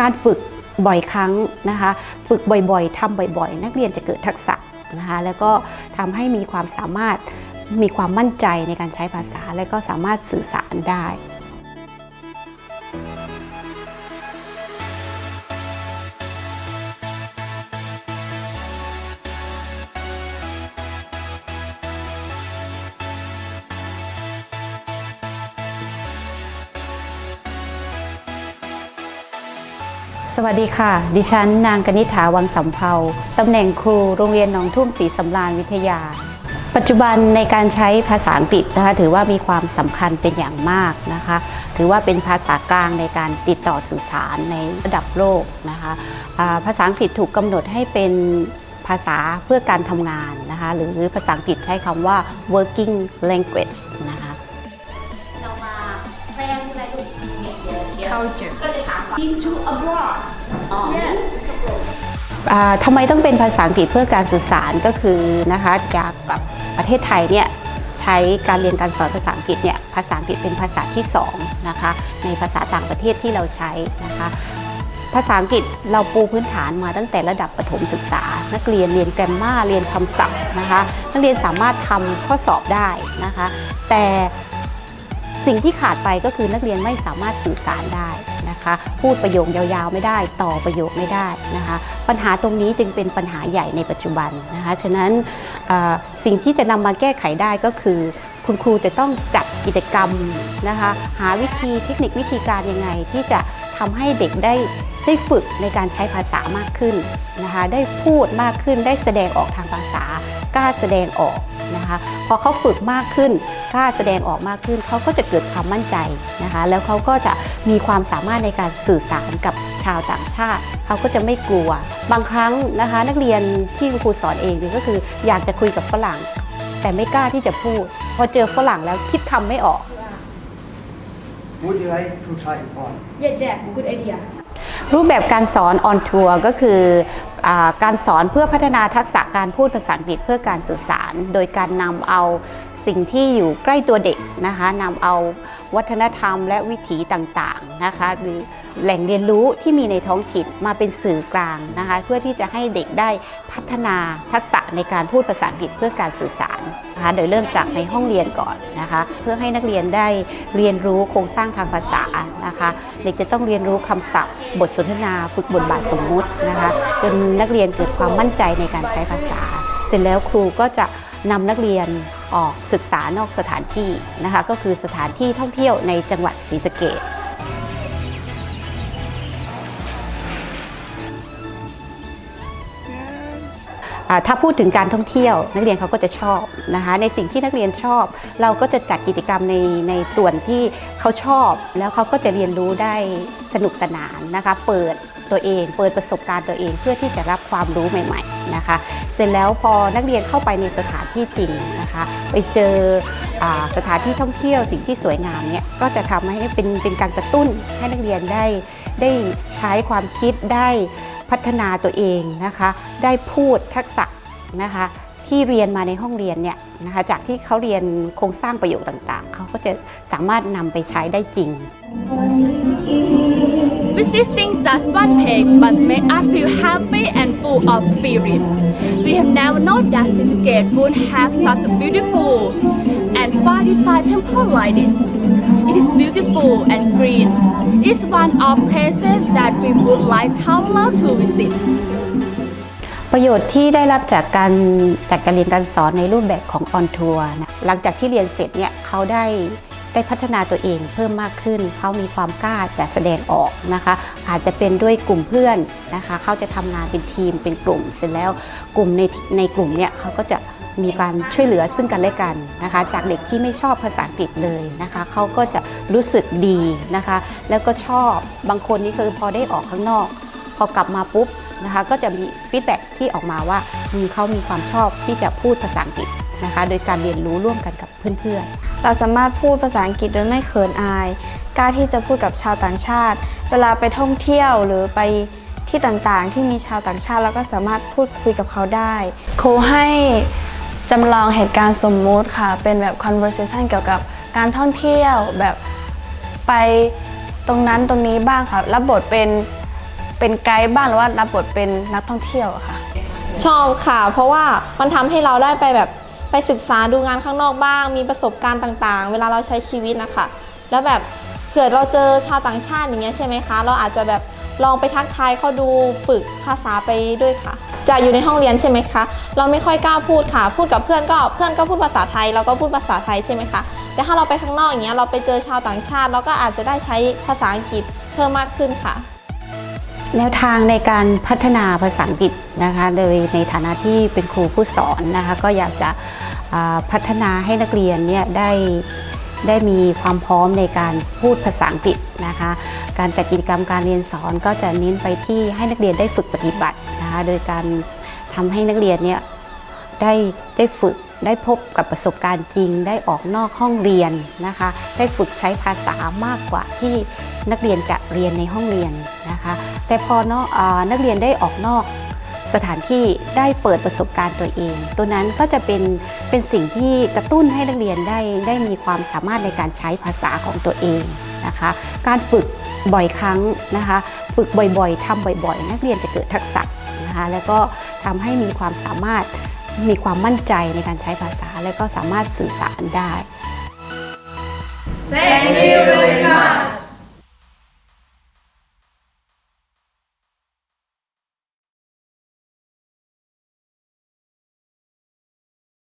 การฝึกบ่อยครั้งนะคะ ฝึกบ่อยๆทำบ่อยๆ นักเรียนจะเกิดทักษะนะคะแล้วก็ทำให้มีความสามารถมีความมั่นใจในการใช้ภาษา และก็สามารถสื่อสารได้ สวัสดีค่ะ ดิฉันนางกนิษฐาวังสำเภาตำแหน่งครูโรงเรียนหนองทุ่มศรีสำราญวิทยา ปัจจุบันในการใช้ภาษาอังกฤษนะคะถือว่ามีความสำคัญเป็นอย่างมากนะคะ ถือว่าเป็นภาษากลางในการติดต่อสื่อสารในระดับโลกนะคะภาษาอังกฤษถูกกำหนดให้เป็นภาษาเพื่อการทำงานนะคะหรือภาษาอังกฤษใช้คำว่า working language นะคะ culture ก็จะถามว่า into abroad อ๋อ yes อ่าทำไมต้องเป็นภาษาอังกฤษเพื่อการสื่อสารก็คือนะคะจากกับประเทศไทยเนี่ยใช้การเรียนการสอนภาษาอังกฤษเนี่ยภาษาอังกฤษเป็นภาษาที่สองนะคะในภาษาต่างประเทศที่เราใช้นะคะภาษาอังกฤษเราปูพื้นฐานมาตั้งแต่ระดับประถมศึกษา นักเรียนเรียนแกรมมาเรียนคำศัพท์นะคะนักเรียนสามารถทำข้อสอบได้นะคะแต่ สิ่งที่ขาดไปก็คือนักเรียนไม่สามารถสื่อสารได้นะคะ พูดประโยคยาวๆไม่ได้ต่อประโยคไม่ได้นะคะ ปัญหาตรงนี้จึงเป็นปัญหาใหญ่ในปัจจุบันนะคะฉะนั้นสิ่งที่จะนำมาแก้ไขได้ก็คือคุณครูจะต้องจัดกิจกรรมนะคะ หาวิธีเทคนิควิธีการยังไง ที่จะทำให้เด็กได้ได้ฝึกในการใช้ภาษามากขึ้นนะคะ ได้พูดมากขึ้นได้แสดงออกทางภาษากล้าแสดงออก นะคะ พอเขาฝึกมากขึ้นกล้าแสดงออกมากขึ้น เขาก็จะเกิดความมั่นใจนะคะ แล้วเขาก็จะมีความสามารถในการสื่อสารกับชาวต่างชาติ เขาก็จะไม่กลัว บางครั้งนะคะ นักเรียนที่คุณครูสอนเองเนี่ยก็คืออยากจะคุยกับฝรั่ง แต่ไม่กล้าที่จะพูด พอเจอฝรั่งแล้วคิดคำไม่ออก Would you like to try it on? yeah yeah good idea รูปแบบการสอนออนทัวร์ก็คืออการสอนเพื่อพัฒนาทักษะการพูดภาษาอังกฤษเพื่อการสื่อสาร โดยการนำเอา สิ่งที่อยู่ใกล้ตัวเด็กนะคะนำเอาวัฒนธรรมและวิถีต่างๆนะคะหรือแหล่งเรียนรู้ที่มีในท้องถิ่นมาเป็นสื่อกลางนะคะเพื่อที่จะให้เด็กได้พัฒนาทักษะในการพูดภาษาอังกฤษเพื่อการสื่อสารนะคะโดยเริ่มจากในห้องเรียนก่อนนะคะเพื่อให้นักเรียนได้เรียนรู้โครงสร้างทางภาษานะคะเด็กจะต้องเรียนรู้คำศัพท์ บทสนทนาฝึกบทบาทสมมุตินะคะจนนักเรียนเกิดความมั่นใจในการใช้ภาษา เสร็จแล้วครูก็จะนำนักเรียน ออกศึกษานอกสถานที่นะคะ ก็คือสถานที่ท่องเที่ยวในจังหวัดศรีสะเกษ ถ้าพูดถึงการท่องเที่ยว นักเรียนเขาก็จะชอบนะคะในสิ่งที่นักเรียนชอบ เราก็จะจัดกิจกรรมในในส่วนที่เขาชอบ แล้วเขาก็จะเรียนรู้ได้สนุกสนานนะคะเปิดตัวเอง เปิดประสบการณ์ตัวเองเพื่อที่จะรับความรู้ใหม่ๆนะคะ เสร็จแล้วพอนักเรียนเข้าไปในสถานที่จริงนะคะ ไปเจออสถานที่ท่องเที่ยวสิ่งที่สวยงามเนี่ยก็จะทำให้เป็นเป็นการกระตุ้นให้นักเรียนได้ได้ใช้ความคิดได้ พัฒนาตัวเองนะคะ ได้พูดทักษะนะคะที่เรียนมาในห้องเรียนเนี่ยนะคะจากที่เขาเรียนโครงสร้างประโยคต่างๆ เขาก็จะสามารถนำไปใช้ได้จริง Visiting just one page must make us feel happy and full of spirit. We have never known that Sisgate would have such a beautiful and far design temple like this. It is beautiful and green. Is one of places that we would like traveler to visit. ประโยชน์ที่ได้รับจากการจากการเรียนการสอนในรูปแบบของออนทัวร์นะหลังจากที่เรียนเสร็จเนี่ยเขาได้ได้พัฒนาตัวเองเพิ่มมากขึ้น เขามีความกล้าจะแสดงออกนะคะ อาจจะเป็นด้วยกลุ่มเพื่อนนะคะ เขาจะทำงานเป็นทีมเป็นกลุ่ม เสร็จแล้วกลุ่มในในกลุ่มเนี่ยเขาก็จะ มีการช่วยเหลือซึ่งกันและกันนะคะ จากเด็กที่ไม่ชอบภาษาอังกฤษเลยนะคะเขาก็จะรู้สึกดีนะคะ แล้วก็ชอบบางคนนี่คือพอได้ออกข้างนอก พอกลับมาปุ๊บนะคะ ก็จะมีฟีดแบ็ที่ออกมาว่ามีเขามีความชอบที่จะพูดภาษาอังกฤษนะคะ โดยการเรียนรู้ร่วมกันกับเพื่อนๆ เราสามารถพูดภาษาอังกฤษโดยไม่เขินอายกล้าที่จะพูดกับชาวต่างชาติ เวลาไปท่องเที่ยวหรือไปที่ต่างๆ ที่มีชาวต่างชาติเราก็สามารถพูดคุยกับเขาได้ครูให้ จำลองเหตุการณ์สมมุติค่ะ เป็นแบบ conversation เกี่ยวกับการท่องเที่ยวแบบไปตรงนั้นตรงนี้บ้างค่ะ รับบทเป็นเป็นไกด์บ้างหรือว่ารับบทเป็นนักท่องเที่ยวอะค่ะ ชอบค่ะ เพราะว่ามันทำให้เราได้ไปแบบไปศึกษาดูงานข้างนอกบ้าง มีประสบการณ์ต่างๆ เวลาเราใช้ชีวิตนะคะ แล้วแบบเผื่อเราเจอชาวต่างชาติอย่างเงี้ยใช่ไหมคะ เราอาจจะแบบลองไปทักทายเขาดูฝึกภาษาไปด้วยค่ะ จะอยู่ในห้องเรียนใช่ไหมคะ เราไม่ค่อยกล้าพูดค่ะ พูดกับเพื่อนก็เพื่อนก็พูดภาษาไทย เราก็พูดภาษาไทยใช่ไหมคะ แต่ถ้าเราไปข้างนอกอย่างเงี้ยเราไปเจอชาวต่างชาติ เราก็อาจจะได้ใช้ภาษาอังกฤษเพิ่มมากขึ้นค่ะ แนวทางในการพัฒนาภาษาอังกฤษนะคะ โดยในฐานะที่เป็นครูผู้สอนนะคะ ก็อยากจะพัฒนาให้นักเรียนเนี่ยได้ได้มีความพร้อมในการพูดภาษาอังกฤษนะคะ การจัดกิจกรรมการเรียนสอนก็จะเน้นไปที่ให้นักเรียนได้ฝึกปฏิบัติ นะคะโดยการทำให้นักเรียนเนี่ยได้ได้ฝึกได้พบกับประสบการณ์จริง ได้ออกนอกห้องเรียนนะคะ ได้ฝึกใช้ภาษามากกว่าที่นักเรียนจะเรียนในห้องเรียนนะคะ แต่พอเนาะนักเรียนได้ออกนอกสถานที่ได้เปิดประสบการณ์ตัวเอง ตัวนั้นก็จะเป็นเป็นสิ่งที่กระตุ้นให้นักเรียนได้ได้มีความสามารถในการใช้ภาษาของตัวเองนะคะ การฝึกบ่อยครั้งนะคะ ฝึกบ่อยๆทำบ่อยๆ นักเรียนจะเกิดทักษะ นะคะแล้วก็ทำให้มีความสามารถมีความมั่นใจในการใช้ภาษา และก็สามารถสื่อสารได้